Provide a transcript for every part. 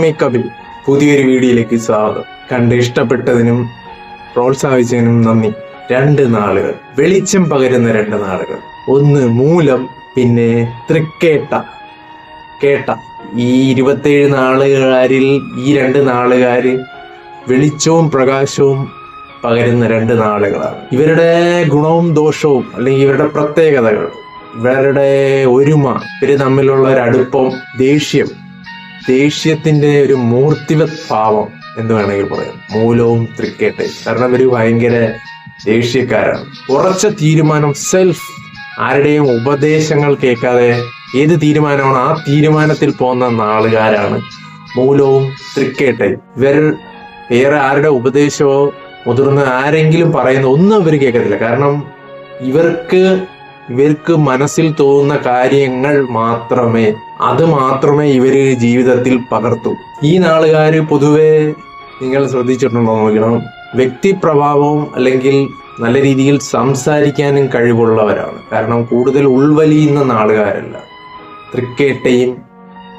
മേക്കപ്പിൽ പുതിയൊരു വീഡിയോയിലേക്ക് സ്വാഗതം. കണ്ട് ഇഷ്ടപ്പെട്ടതിനും പ്രോത്സാഹിച്ചതിനും നന്ദി. രണ്ട് നാളുകൾ. വെളിച്ചം പകരുന്ന രണ്ട് നാളുകൾ. ഒന്ന് മൂലം പിന്നെ തൃക്കേട്ട. കേട്ട. ഈ ഇരുപത്തേഴ് നാളുകാരിൽ ഈ രണ്ട് നാളുകാര് വെളിച്ചവും പ്രകാശവും പകരുന്ന രണ്ട് നാളുകളാണ്. ഇവരുടെ ഗുണവും ദോഷവും അല്ലെങ്കിൽ ഇവരുടെ പ്രത്യേകതകൾ ഇവരുടെ ഒരുമ ഇവർ തമ്മിലുള്ള ഒരു അടുപ്പം ദേഷ്യം ദേഷ്യത്തിന്റെ ഒരു മൂർത്തിവത് ഭാവം എന്ന് വേണമെങ്കിൽ പറയാം. മൂലവും ക്രിക്കറ്റ് കാരണം ഇവർ ഭയങ്കര ദേഷ്യക്കാരാണ്. ഉറച്ച തീരുമാനം സെൽഫ് ആരുടെയും ഉപദേശങ്ങൾ കേൾക്കാതെ ഏത് തീരുമാനമാണ് ആ തീരുമാനത്തിൽ പോകുന്ന നാളുകാരാണ്. മൂലവും ക്രിക്കറ്റ് ഇവർ വേറെ ആരുടെ ഉപദേശമോ മുതിർന്ന ആരെങ്കിലും പറയുന്ന ഒന്നും ഇവർ കേൾക്കത്തില്ല. കാരണം ഇവർക്ക് ഇവർക്ക് മനസ്സിൽ തോന്നുന്ന കാര്യങ്ങൾ മാത്രമേ അത് മാത്രമേ ഇവർ ജീവിതത്തിൽ പകർത്തൂ. ഈ നാളുകാർ പൊതുവെ നിങ്ങൾ ശ്രദ്ധിച്ചിട്ടുണ്ടോ നോക്കണം. വ്യക്തിപ്രഭാവവും അല്ലെങ്കിൽ നല്ല രീതിയിൽ സംസാരിക്കാനും കഴിവുള്ളവരാണ്. കാരണം കൂടുതൽ ഉൾവലിയുന്ന നാളുകാരല്ല. തൃക്കേട്ടയും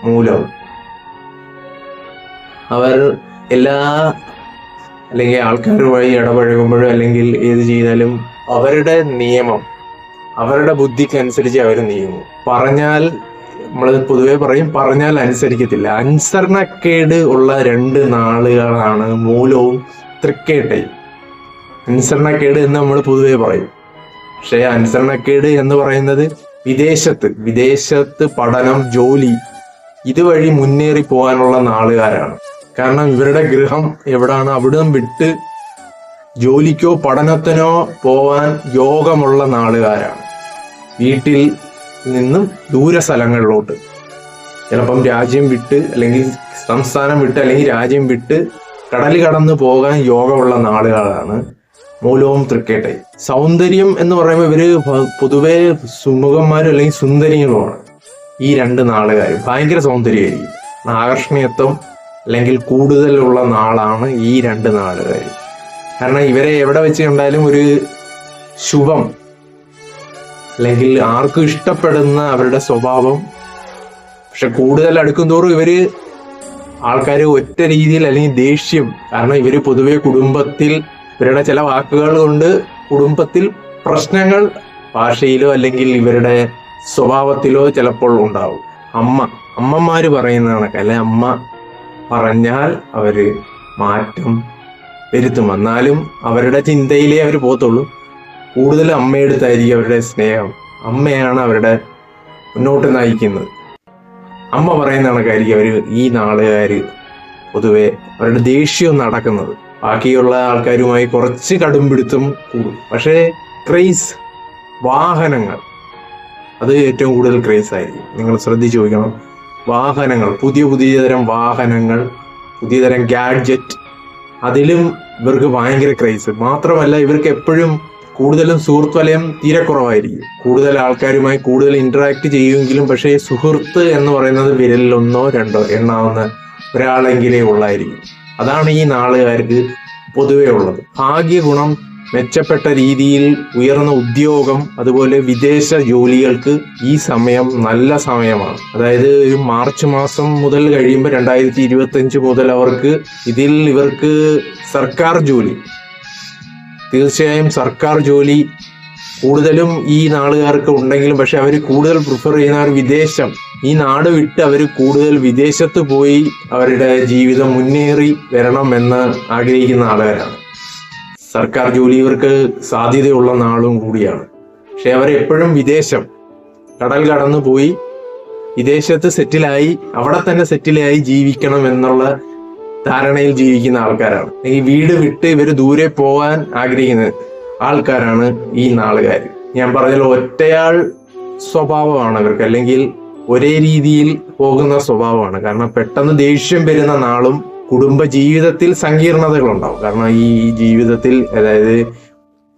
മൂലവും. അവർ എല്ലാ അല്ലെങ്കിൽ ആൾക്കാരുമായി ഇടപഴകുമ്പോഴും അല്ലെങ്കിൽ ഏത് ചെയ്താലും അവരുടെ നിയമം അവരുടെ ബുദ്ധിക്കനുസരിച്ച് അവർ നീങ്ങും. പറഞ്ഞാൽ നമ്മൾ പൊതുവെ പറയും പറഞ്ഞാൽ അനുസരിക്കത്തില്ല. അനുസരണക്കേട് ഉള്ള രണ്ട് നാളുകളാണ് മൂലവും തൃക്കേട്ടയും അനുസരണക്കേട് എന്ന് നമ്മൾ പൊതുവെ പറയും. പക്ഷേ അനുസരണക്കേട് എന്ന് പറയുന്നത് വിദേശത്ത് വിദേശത്ത് പഠനം ജോലി ഇതുവഴി മുന്നേറി പോകാനുള്ള നാളുകാരാണ്. കാരണം ഇവരുടെ ഗൃഹം എവിടാണ്? അവിടം വിട്ട് ജോലിക്കോ പഠനത്തിനോ പോവാൻ യോഗമുള്ള നാളുകാരാണ്. വീട്ടിൽ നിന്നും ദൂര സ്ഥലങ്ങളിലോട്ട്. ചിലപ്പം രാജ്യം വിട്ട് അല്ലെങ്കിൽ സംസ്ഥാനം വിട്ട് അല്ലെങ്കിൽ രാജ്യം വിട്ട് കടൽ കടന്നു പോകാൻ യോഗമുള്ള നാളുകളാണ് മൂലവും തൃക്കേട്ടൈ സൗന്ദര്യം എന്ന് പറയുമ്പോൾ ഇവർ പൊതുവെ സുമുഖന്മാരും അല്ലെങ്കിൽ സുന്ദരികളുമാണ്. ഈ രണ്ട് നാളുകാർ ഭയങ്കര സൗന്ദര്യമായിരിക്കും. ആകർഷണീയത്വം അല്ലെങ്കിൽ കൂടുതലുള്ള നാളാണ് ഈ രണ്ട് നാളുകാർ കാരണം ഇവരെ എവിടെ വെച്ച് കണ്ടാലും ഒരു ശുഭം അല്ലെങ്കിൽ ആർക്കും ഇഷ്ടപ്പെടുന്ന അവരുടെ സ്വഭാവം. പക്ഷെ കൂടുതൽ അടുക്കും തോറും ഇവർ ആൾക്കാർ ഒറ്റ രീതിയിൽ അല്ലെങ്കിൽ ദേഷ്യം. കാരണം ഇവർ പൊതുവെ കുടുംബത്തിൽ ഇവരുടെ ചില വാക്കുകൾ കൊണ്ട് കുടുംബത്തിൽ പ്രശ്നങ്ങൾ ഭാഷയിലോ അല്ലെങ്കിൽ ഇവരുടെ സ്വഭാവത്തിലോ ചിലപ്പോൾ ഉണ്ടാവും. അമ്മ അമ്മമാര് പറയുന്ന കണക്ക് അല്ലെ? അമ്മ പറഞ്ഞാൽ അവർ മാറ്റം വരുത്തും. എന്നാലും അവരുടെ ചിന്തയിലേ അവർ പോകത്തുള്ളൂ. കൂടുതൽ അമ്മയെടുത്തായിരിക്കും അവരുടെ സ്നേഹം. അമ്മയാണ് അവരുടെ മുന്നോട്ട് നയിക്കുന്നത്. അമ്മ പറയുന്ന കണക്കായിരിക്കും അവർ ഈ നാളുകാർ പൊതുവെ അവരുടെ ദേഷ്യം നടക്കുന്നത്. ബാക്കിയുള്ള ആൾക്കാരുമായി കുറച്ച് കടുംപിടുത്തം കൂടും. പക്ഷേ ക്രേസ് വാഹനങ്ങൾ അത് ഏറ്റവും കൂടുതൽ ക്രേസ് ആയിരിക്കും. നിങ്ങൾ ശ്രദ്ധിച്ചു നോക്കണം വാഹനങ്ങൾ പുതിയ പുതിയ തരം വാഹനങ്ങൾ പുതിയ തരം ഗാഡ്ജറ്റ് അതിലും ഇവർക്ക് ഭയങ്കര ക്രേസ്. മാത്രമല്ല ഇവർക്ക് എപ്പോഴും കൂടുതലും സുഹൃത്ത് വലയം തീരെ കുറവായിരിക്കും. കൂടുതൽ ആൾക്കാരുമായി കൂടുതൽ ഇന്ററാക്ട് ചെയ്യുമെങ്കിലും പക്ഷേ സുഹൃത്ത് എന്ന് പറയുന്നത് വിരലിലൊന്നോ രണ്ടോ എണ്ണാവുന്ന ഒരാളെങ്കിലേ ഉള്ളായിരിക്കും. അതാണ് ഈ നാളുകാർക്ക് പൊതുവേ ഉള്ളത്. ഭാഗ്യ ഗുണം മെച്ചപ്പെട്ട രീതിയിൽ ഉയർന്ന ഉദ്യോഗം അതുപോലെ വിദേശ ജോലികൾക്ക് ഈ സമയം നല്ല സമയമാണ്. അതായത് ഒരു മാർച്ച് മാസം മുതൽ കഴിയുമ്പോൾ രണ്ടായിരത്തി ഇരുപത്തി അഞ്ച് മുതൽ അവർക്ക് ഇതിൽ ഇവർക്ക് സർക്കാർ ജോലി തീർച്ചയായും സർക്കാർ ജോലി കൂടുതലും ഈ നാളുകാർക്ക് ഉണ്ടെങ്കിലും പക്ഷെ അവർ കൂടുതൽ പ്രിഫർ ചെയ്യുന്ന ഒരു വിദേശം. ഈ നാട് വിട്ട് അവർ കൂടുതൽ വിദേശത്ത് പോയി അവരുടെ ജീവിതം മുന്നേറി വരണമെന്ന് ആഗ്രഹിക്കുന്ന ആളുകാരാണ്. സർക്കാർ ജോലി ഇവർക്ക് സാധ്യതയുള്ള നാളും കൂടിയാണ്. പക്ഷെ അവരെപ്പോഴും വിദേശം. കടൽ കടന്നു പോയി വിദേശത്ത് സെറ്റിലായി അവിടെ തന്നെ സെറ്റിലായി ജീവിക്കണം എന്നുള്ള ധാരണയിൽ ജീവിക്കുന്ന ആൾക്കാരാണ്. ഈ വീട് വിട്ട് ഇവർ ദൂരെ പോകാൻ ആഗ്രഹിക്കുന്ന ആൾക്കാരാണ് ഈ നാളുകാർ ഞാൻ പറഞ്ഞല്ലോ ഒറ്റയാൾ സ്വഭാവമാണ് അവർക്ക്. അല്ലെങ്കിൽ ഒരേ രീതിയിൽ പോകുന്ന സ്വഭാവമാണ്. കാരണം പെട്ടെന്ന് ദേഷ്യം വരുന്ന നാളും കുടുംബ ജീവിതത്തിൽ സങ്കീർണതകളുണ്ടാവും. കാരണം ഈ ജീവിതത്തിൽ അതായത്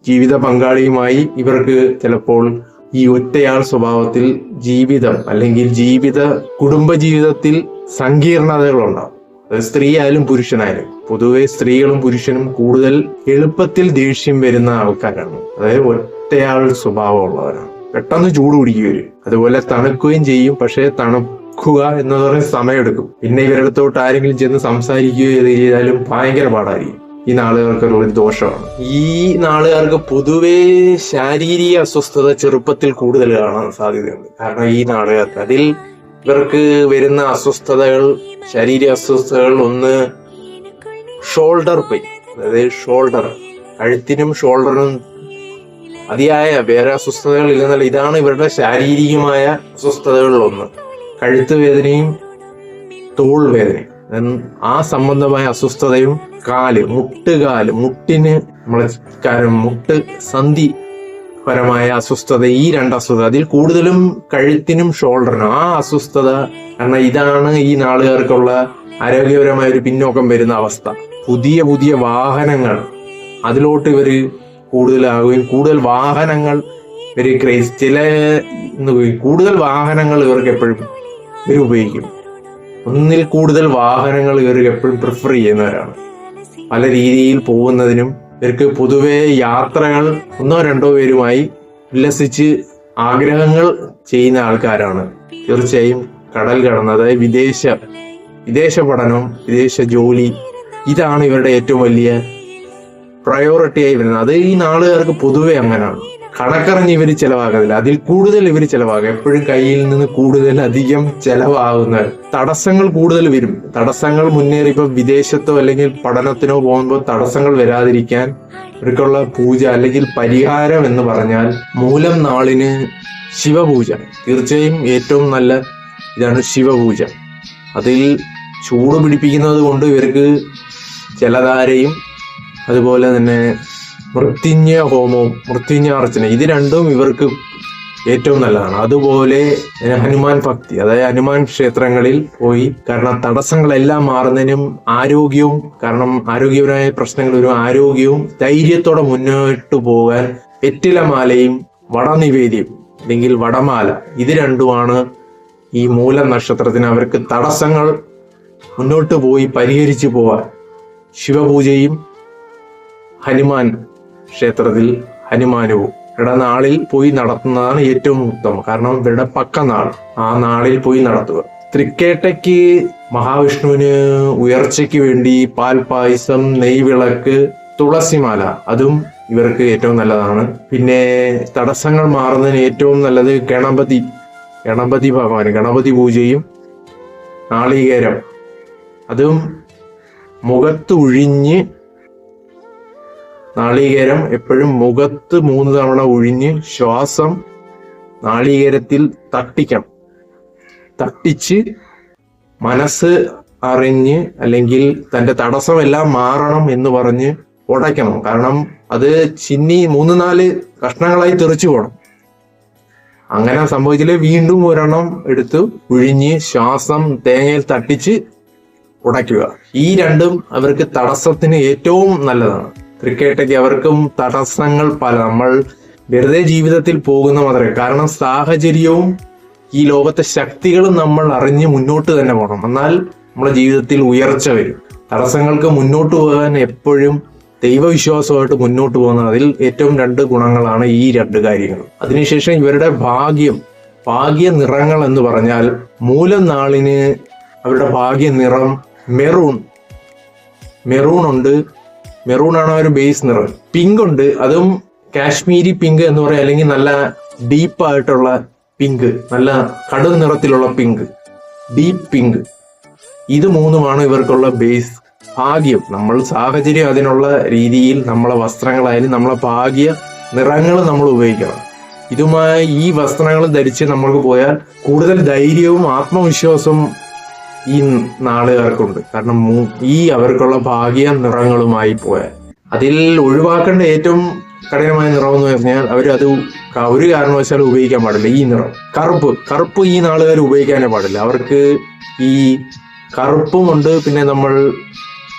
ജീവിത പങ്കാളിയുമായി ഇവർക്ക് ചിലപ്പോൾ ഈ ഒറ്റയാൾ സ്വഭാവത്തിൽ ജീവിതം അല്ലെങ്കിൽ ജീവിത കുടുംബ ജീവിതത്തിൽ സങ്കീർണതകളുണ്ടാവും. സ്ത്രീ ആയാലും പുരുഷനായാലും. പൊതുവെ സ്ത്രീകളും പുരുഷനും കൂടുതൽ എളുപ്പത്തിൽ ദേഷ്യം വരുന്ന ആൾക്കാരാണ്. അതായത് ഒറ്റയാൾ സ്വഭാവമുള്ളവരാണ്. പെട്ടെന്ന് ചൂട് പിടിക്കുകയും അതുപോലെ തണുക്കുകയും ചെയ്യും പക്ഷേ തണുക്കുക എന്ന് പറയുന്ന സമയമെടുക്കും. പിന്നെ ഇവരിടത്തോട്ട് ആരെങ്കിലും ചെന്ന് സംസാരിക്കുകയോ ചെയ്താലും ഭയങ്കര പാടായിരിക്കും. ഈ നാളുകാർക്ക് ഒരു ദോഷമാണ്. ഈ നാളുകാർക്ക് പൊതുവേ ശാരീരിക അസ്വസ്ഥത ചെറുപ്പത്തിൽ കൂടുതൽ കാണാൻ സാധ്യതയുണ്ട്. കാരണം ഈ നാളുകാർക്ക് അതിൽ ഇവർക്ക് വരുന്ന അസ്വസ്ഥതകൾ ശാരീരിക അസ്വസ്ഥതകൾ ഒന്ന് ഷോൾഡർ പെയിൻ അതായത് ഷോൾഡർ കഴുത്തിനും ഷോൾഡറിനും അതിയായ വേറെ അസ്വസ്ഥതകൾ ഇല്ലെന്നല്ല ഇതാണ് ഇവരുടെ ശാരീരികമായ അസ്വസ്ഥതകളിൽ ഒന്ന്. കഴുത്ത് വേദനയും തോൾ വേദനയും. ആ സംബന്ധമായ അസ്വസ്ഥതയും കാൽ മുട്ടുകാൽ മുട്ടിന് നമ്മളെ മുട്ട് സന്ധി പരമായ അസ്വസ്ഥത ഈ രണ്ട് അസ്വസ്ഥത അതിൽ കൂടുതലും കഴുത്തിനും ഷോൾഡറിനും ആ അസ്വസ്ഥത കാരണം ഇതാണ് ഈ നാളുകാർക്കുള്ള ആരോഗ്യപരമായ ഒരു പിന്നോക്കം വരുന്ന അവസ്ഥ. പുതിയ പുതിയ വാഹനങ്ങൾ അതിലോട്ട് ഇവർ കൂടുതലാകുകയും കൂടുതൽ വാഹനങ്ങൾ ഇവർ ക്രേസ് ചില കൂടുതൽ വാഹനങ്ങൾ ഇവർക്ക് എപ്പോഴും ഇവർ ഉപയോഗിക്കും. ഒന്നിൽ കൂടുതൽ വാഹനങ്ങൾ ഇവർക്ക് എപ്പോഴും പ്രിഫർ ചെയ്യുന്നവരാണ്. പല രീതിയിൽ പോകുന്നതിനും ഇവർക്ക് പൊതുവെ യാത്രകൾ ഒന്നോ രണ്ടോ പേരുമായി ഉല്ലസിച്ച് ആഗ്രഹങ്ങൾ ചെയ്യുന്ന ആൾക്കാരാണ്. തീർച്ചയായും കടൽ കടന്ന് അതായത് വിദേശ വിദേശ പഠനം വിദേശ ജോലി ഇതാണ് ഇവരുടെ ഏറ്റവും വലിയ പ്രയോറിറ്റി ആയി വരുന്നത്. അത് ഈ നാളുകാർക്ക് പൊതുവെ അങ്ങനെയാണ്. കണക്കറിഞ്ഞ് ഇവർ ചെലവാകുന്നില്ല. അതിൽ കൂടുതൽ ഇവർ ചെലവാകും. എപ്പോഴും കയ്യിൽ നിന്ന് കൂടുതൽ അധികം ചെലവാകുന്ന തടസ്സങ്ങൾ കൂടുതൽ വരും. തടസ്സങ്ങൾ മുന്നേറി ഇപ്പൊ വിദേശത്തോ അല്ലെങ്കിൽ പഠനത്തിനോ പോകുമ്പോൾ തടസ്സങ്ങൾ വരാതിരിക്കാൻ ഇവർക്കുള്ള പൂജ അല്ലെങ്കിൽ പരിഹാരം എന്ന് പറഞ്ഞാൽ മൂലം നാളിന് ശിവപൂജ. തീർച്ചയായും ഏറ്റവും നല്ല ഇതാണ് ശിവപൂജ. അതിൽ ചൂട് പിടിപ്പിക്കുന്നത് കൊണ്ട് ഇവർക്ക് ജലധാരയും അതുപോലെ തന്നെ മൃത്യുഞ്ജയ ഹോമവും മൃത്യുഞ്ജയ അർച്ചന ഇത് രണ്ടും ഇവർക്ക് ഏറ്റവും നല്ലതാണ്. അതുപോലെ ഹനുമാൻ ഭക്തി. അതായത് ഹനുമാൻ ക്ഷേത്രങ്ങളിൽ പോയി കാരണം തടസ്സങ്ങളെല്ലാം മാറുന്നതിനും ആരോഗ്യവും കാരണം ആരോഗ്യപരമായ പ്രശ്നങ്ങൾ ഒരു ആരോഗ്യവും ധൈര്യത്തോടെ മുന്നോട്ട് പോകാൻ വെറ്റിലമാലയും വടനിവേദ്യം അല്ലെങ്കിൽ വടമാല ഇത് രണ്ടുമാണ് ഈ മൂല നക്ഷത്രത്തിന് അവർക്ക് തടസ്സങ്ങൾ മുന്നോട്ട് പോയി പരിഹരിച്ചു പോവാൻ. ശിവപൂജയും ഹനുമാൻ ക്ഷേത്രത്തിൽ ഹനുമാനവും ഇവിടെ നാളിൽ പോയി നടത്തുന്നതാണ് ഏറ്റവും ഉത്തമം. കാരണം ഇവരുടെ പക്ക നാൾ ആ നാളിൽ പോയി നടത്തുക. തൃക്കേട്ടയ്ക്ക് മഹാവിഷ്ണുവിന് ഉയർച്ചയ്ക്ക് വേണ്ടി പാൽ പായസം നെയ്വിളക്ക് തുളസിമാല. അതും ഇവർക്ക് ഏറ്റവും നല്ലതാണ്. പിന്നെ തടസ്സങ്ങൾ മാറുന്നതിന് ഏറ്റവും നല്ലത് ഗണപതി ഗണപതി ഭഗവാൻ ഗണപതി പൂജയും നാളികേരം. അതും മുഖത്ത് ഒഴിഞ്ഞ് നാളികേരം എപ്പോഴും മുഖത്ത് മൂന്ന് തവണ ഒഴിഞ്ഞ് ശ്വാസം നാളികേരത്തിൽ തട്ടിക്കണം. തട്ടിച്ച് മനസ്സ് അറിഞ്ഞ് അല്ലെങ്കിൽ തന്റെ തടസ്സമെല്ലാം മാറണം എന്ന് പറഞ്ഞ് ഉടയ്ക്കണം. കാരണം അത് ചിന്നി മൂന്ന് നാല് കഷ്ണങ്ങളായി തെറിച്ചു പോകണം അങ്ങനെ സംഭവിച്ചില്ലേ വീണ്ടും ഒരെണ്ണം എടുത്ത് ഒഴിഞ്ഞ് ശ്വാസം തേങ്ങയിൽ തട്ടിച്ച് ഉടയ്ക്കുക. ഈ രണ്ടും അവർക്ക് തടസ്സത്തിന് ഏറ്റവും നല്ലതാണ്. ക്രിക്കറ്റൊക്കെ അവർക്കും തടസ്സങ്ങൾ പല. നമ്മൾ വെറുതെ ജീവിതത്തിൽ പോകുന്ന മാത്രമേ. കാരണം സാഹചര്യവും ഈ ലോകത്തെ ശക്തികളും നമ്മൾ അറിഞ്ഞ് മുന്നോട്ട് തന്നെ പോകണം. എന്നാൽ നമ്മുടെ ജീവിതത്തിൽ ഉയർച്ച വരും. തടസ്സങ്ങൾക്ക് മുന്നോട്ട് പോകാൻ എപ്പോഴും ദൈവവിശ്വാസമായിട്ട് മുന്നോട്ട് പോകുന്നത് അതിൽ ഏറ്റവും രണ്ട് ഗുണങ്ങളാണ് ഈ രണ്ട് കാര്യങ്ങൾ. അതിനുശേഷം ഇവരുടെ ഭാഗ്യം ഭാഗ്യ നിറങ്ങൾ എന്ന് പറഞ്ഞാൽ മൂലം നാളിന് അവരുടെ ഭാഗ്യ നിറം മെറൂൺ. മെറൂൺ ഉണ്ട്. മെറൂൺ ആണ് ഒരു ബേസ് നിറം പിങ്ക് ഉണ്ട്. അതും കാശ്മീരി പിങ്ക് എന്ന് പറയാം. അല്ലെങ്കിൽ നല്ല ഡീപ്പ് ആയിട്ടുള്ള പിങ്ക് നല്ല കടും നിറത്തിലുള്ള പിങ്ക് ഡീപ്പ് പിങ്ക് ഇത് മൂന്നുമാണ് ഇവർക്കുള്ള ബേസ് ഭാഗ്യം. നമ്മൾ സാഹചര്യം അതിനുള്ള രീതിയിൽ നമ്മളെ വസ്ത്രങ്ങളായാലും നമ്മളെ ഭാഗ്യ നിറങ്ങൾ നമ്മൾ ഉപയോഗിക്കണം. ഇതുമായി ഈ വസ്ത്രങ്ങൾ ധരിച്ച് നമ്മൾക്ക് പോയാൽ കൂടുതൽ ധൈര്യവും ആത്മവിശ്വാസവും ഈ നാളുകാർക്കുണ്ട്. കാരണം ഈ അവർക്കുള്ള ഭാഗ്യ നിറങ്ങളുമായി പോയാൽ അതിൽ ഒഴിവാക്കേണ്ട ഏറ്റവും കഠിനമായ നിറം എന്ന് പറഞ്ഞാൽ അവർ അത് ഒരു കാരണവശാലും ഉപയോഗിക്കാൻ പാടില്ല. ഈ നിറം. കറുപ്പ്. കറുപ്പ് ഈ നാളുകാർ ഉപയോഗിക്കാനേ പാടില്ല. അവർക്ക് ഈ കറുപ്പുമുണ്ട് പിന്നെ നമ്മൾ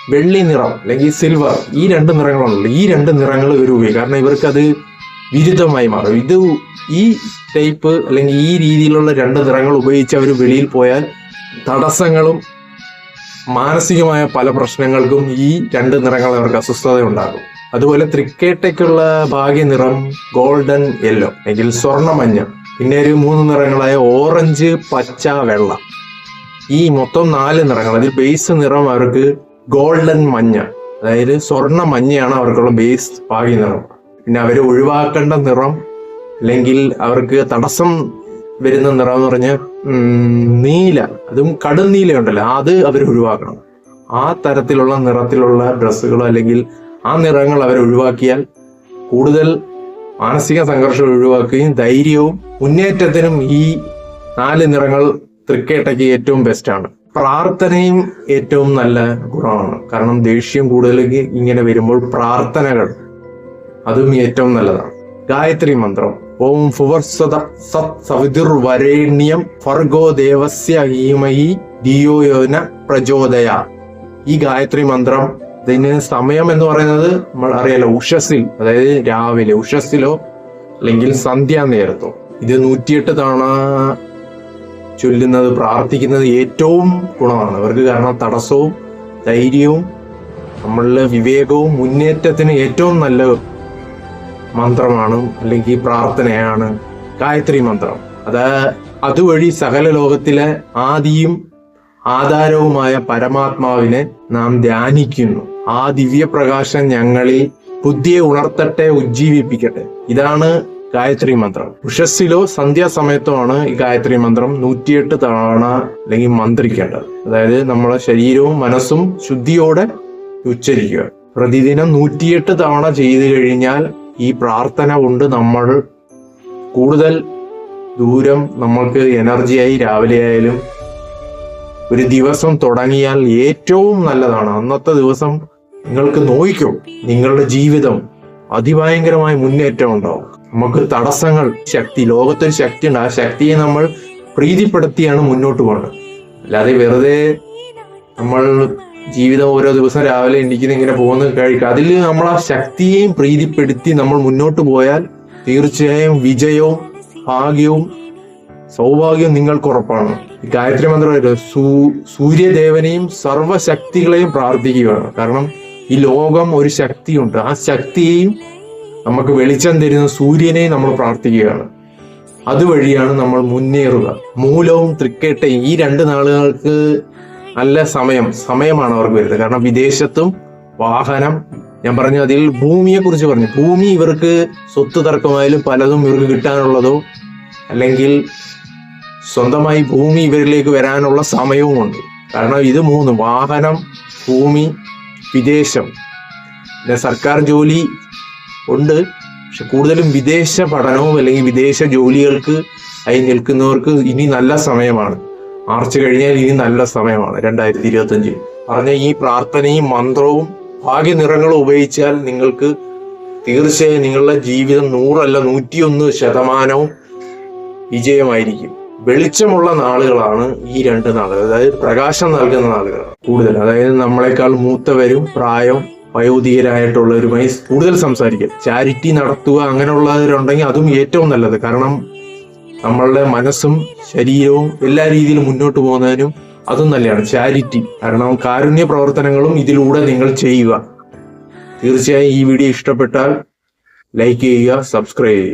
വെള്ളി നിറം അല്ലെങ്കിൽ സിൽവർ ഈ രണ്ട് നിറങ്ങളുണ്ടല്ലോ. ഈ രണ്ട് നിറങ്ങൾ ഇവർ ഉപയോഗിക്കും. കാരണം ഇവർക്കത് വിരുദ്ധമായി മാറും. ഇത് ഈ ടൈപ്പ് അല്ലെങ്കിൽ ഈ രീതിയിലുള്ള രണ്ട് നിറങ്ങൾ ഉപയോഗിച്ച് അവർ വെളിയിൽ പോയാൽ തടസ്സങ്ങളും മാനസികമായ പല പ്രശ്നങ്ങൾക്കും ഈ രണ്ട് നിറങ്ങൾ അവർക്ക് അസ്വസ്ഥത ഉണ്ടാകും അതുപോലെ തൃക്കേട്ടയ്ക്കുള്ള ഭാഗ്യ നിറം ഗോൾഡൻ യെല്ലോ അല്ലെങ്കിൽ സ്വർണ മഞ്ഞ പിന്നെ ഒരു മൂന്ന് നിറങ്ങളായ ഓറഞ്ച് പച്ച വെള്ള. ഈ മൊത്തം നാല് നിറങ്ങൾ അതിൽ ബേസ് നിറം അവർക്ക് ഗോൾഡൻ മഞ്ഞ. അതായത് സ്വർണ മഞ്ഞയാണ് അവർക്കുള്ള ബേസ് ഭാഗ്യ നിറം. പിന്നെ അവർ ഒഴിവാക്കേണ്ട നിറം അല്ലെങ്കിൽ അവർക്ക് തടസ്സം വരുന്ന നിറം എന്ന് പറഞ്ഞ് നീല. അതും കടും നീല ഉണ്ടല്ലോ അത് അവർ ഒഴിവാക്കണം. ആ തരത്തിലുള്ള നിറത്തിലുള്ള ഡ്രസ്സുകളോ അല്ലെങ്കിൽ ആ നിറങ്ങൾ അവർ ഒഴിവാക്കിയാൽ കൂടുതൽ മാനസിക സംഘർഷം ഒഴിവാക്കുകയും ധൈര്യവും മുന്നേറ്റത്തിനും ഈ നാല് നിറങ്ങൾ തൃക്കേട്ടയ്ക്ക് ഏറ്റവും ബെസ്റ്റാണ് പ്രാർത്ഥനയും ഏറ്റവും നല്ല ഗുണമാണ്. കാരണം ദേഷ്യം കൂടുതൽ ഇങ്ങനെ വരുമ്പോൾ പ്രാർത്ഥനകൾ അതും ഏറ്റവും നല്ലതാണ്. ഗായത്രി മന്ത്രം. ഓം ഫുവർസത സത് സവിതുർ വരേണ്യം ഫർഗോ ദേവസ്യ ഹീമഹി ദിയോയോന പ്രചോദയ. ഈ ഗായത്രി മന്ത്രം ഇതിന് സമയം എന്ന് പറയുന്നത് നമ്മൾ അറിയാലോ ഉഷസിൽ അതായത് രാവിലെ ഉഷസിലോ അല്ലെങ്കിൽ സന്ധ്യാനേരത്തോ ഇത് നൂറ്റിയെട്ട് തവണ ചൊല്ലുന്നത് പ്രാർത്ഥിക്കുന്നത് ഏറ്റവും ഗുണമാണ്. അവർക്ക് കാരണം തടസ്സവും ധൈര്യവും നമ്മളുടെ വിവേകവും മുന്നേറ്റത്തിന് ഏറ്റവും നല്ല മന്ത്രമാണ് അല്ലെങ്കിൽ പ്രാർത്ഥനയാണ് ഗായത്രി മന്ത്രം. അത് അതുവഴി സകല ലോകത്തിലെ ആദിയും ആധാരവുമായ പരമാത്മാവിനെ നാം ധ്യാനിക്കുന്നു. ആ ദിവ്യപ്രകാശം ഞങ്ങളിൽ ബുദ്ധിയെ ഉണർത്തട്ടെ ഉജ്ജീവിപ്പിക്കട്ടെ. ഇതാണ് ഗായത്രി മന്ത്രം. ഉഷസ്സിലോ സന്ധ്യാസമയത്തോ ആണ് ഈ ഗായത്രി മന്ത്രം നൂറ്റിയെട്ട് തവണ അല്ലെങ്കിൽ മന്ത്രിക്കേണ്ടത്. അതായത് നമ്മളെ ശരീരവും മനസ്സും ശുദ്ധിയോടെ ഉച്ചരിക്കുക. പ്രതിദിനം നൂറ്റിയെട്ട് തവണ ചെയ്തു കഴിഞ്ഞാൽ ഈ പ്രാർത്ഥന കൊണ്ട് നമ്മൾ കൂടുതൽ ദൂരം നമ്മൾക്ക് എനർജിയായി രാവിലെ ആയാലും ഒരു ദിവസം തുടങ്ങിയാൽ ഏറ്റവും നല്ലതാണ്. അന്നത്തെ ദിവസം നിങ്ങൾക്ക് നോയിക്കോ. നിങ്ങളുടെ ജീവിതം അതിഭയങ്കരമായ മുന്നേറ്റം ഉണ്ടാവും. നമുക്ക് തടസ്സങ്ങൾ ശക്തി ലോകത്തൊരു ശക്തി ഉണ്ട്. ആ ശക്തിയെ നമ്മൾ പ്രീതിപ്പെടുത്തിയാണ് മുന്നോട്ട് പോകുന്നത് അല്ലാതെ വെറുതെ നമ്മൾ ജീവിതം ഓരോ ദിവസം രാവിലെ എണീക്കുന്ന ഇങ്ങനെ പോകുന്ന കഴിക്കുക അതിൽ നമ്മൾ ആ ശക്തിയെയും പ്രീതിപ്പെടുത്തി നമ്മൾ മുന്നോട്ട് പോയാൽ തീർച്ചയായും വിജയവും ഭാഗ്യവും സൗഭാഗ്യവും നിങ്ങൾക്ക് ഉറപ്പാണ്. ഗായത്രി മന്ത്രമായിട്ട് സൂ സൂര്യദേവനെയും സർവശക്തികളെയും പ്രാർത്ഥിക്കുകയാണ്. കാരണം ഈ ലോകം ഒരു ശക്തിയുണ്ട്. ആ ശക്തിയെയും നമുക്ക് വെളിച്ചം തരുന്ന സൂര്യനെയും നമ്മൾ പ്രാർത്ഥിക്കുകയാണ്. അതുവഴിയാണ് നമ്മൾ മുന്നേറുക. മൂലവും തൃക്കേട്ടയും ഈ രണ്ട് നാളുകൾക്ക് നല്ല സമയം സമയമാണ് അവർക്ക് വരുന്നത്. കാരണം വിദേശത്തും വാഹനം ഞാൻ പറഞ്ഞു അതിൽ ഭൂമിയെ കുറിച്ച് പറഞ്ഞു. ഭൂമി ഇവർക്ക് സ്വത്ത് തർക്കമായാലും പലതും ഇവർക്ക് കിട്ടാനുള്ളതോ അല്ലെങ്കിൽ സ്വന്തമായി ഭൂമി ഇവരിലേക്ക് വരാനുള്ള സമയവുമുണ്ട് കാരണം ഇത് മൂന്ന് വാഹനം ഭൂമി വിദേശം. പിന്നെ സർക്കാർ ജോലി ഉണ്ട്. പക്ഷെ കൂടുതലും വിദേശ പഠനവും അല്ലെങ്കിൽ വിദേശ ജോലികൾക്ക് ആയി നിൽക്കുന്നവർക്ക് ഇനി നല്ല സമയമാണ്. മാർച്ച് കഴിഞ്ഞാൽ ഇനി നല്ല സമയമാണ് രണ്ടായിരത്തി ഇരുപത്തി അഞ്ച് പറഞ്ഞ ഈ പ്രാർത്ഥനയും മന്ത്രവും ഭാഗ്യ നിറങ്ങളും ഉപയോഗിച്ചാൽ നിങ്ങൾക്ക് തീർച്ചയായും നിങ്ങളുടെ ജീവിതം നൂറല്ല നൂറ്റിയൊന്ന് ശതമാനവും വിജയമായിരിക്കും. വെളിച്ചമുള്ള നാളുകളാണ് ഈ രണ്ട് നാളുകൾ. അതായത് പ്രകാശം നൽകുന്ന നാളുകളാണ് കൂടുതൽ. അതായത് നമ്മളെക്കാൾ മൂത്തവരും പ്രായം വയോധികരായിട്ടുള്ളവരുമായി കൂടുതൽ സംസാരിക്കുക. ചാരിറ്റി നടത്തുക അങ്ങനെയുള്ളവരുണ്ടെങ്കിൽ അതും ഏറ്റവും നല്ലത്. കാരണം നമ്മളുടെ മനസ്സും ശരീരവും എല്ലാ രീതിയിലും മുന്നോട്ട് പോകുന്നതിനും അതും നല്ലതാണ്. ചാരിറ്റി കാരണം കാരുണ്യ പ്രവർത്തനങ്ങളും ഇതിലൂടെ നിങ്ങൾ ചെയ്യുക. തീർച്ചയായും ഈ വീഡിയോ ഇഷ്ടപ്പെട്ടാൽ ലൈക്ക് ചെയ്യുക സബ്സ്ക്രൈബ് ചെയ്യുക.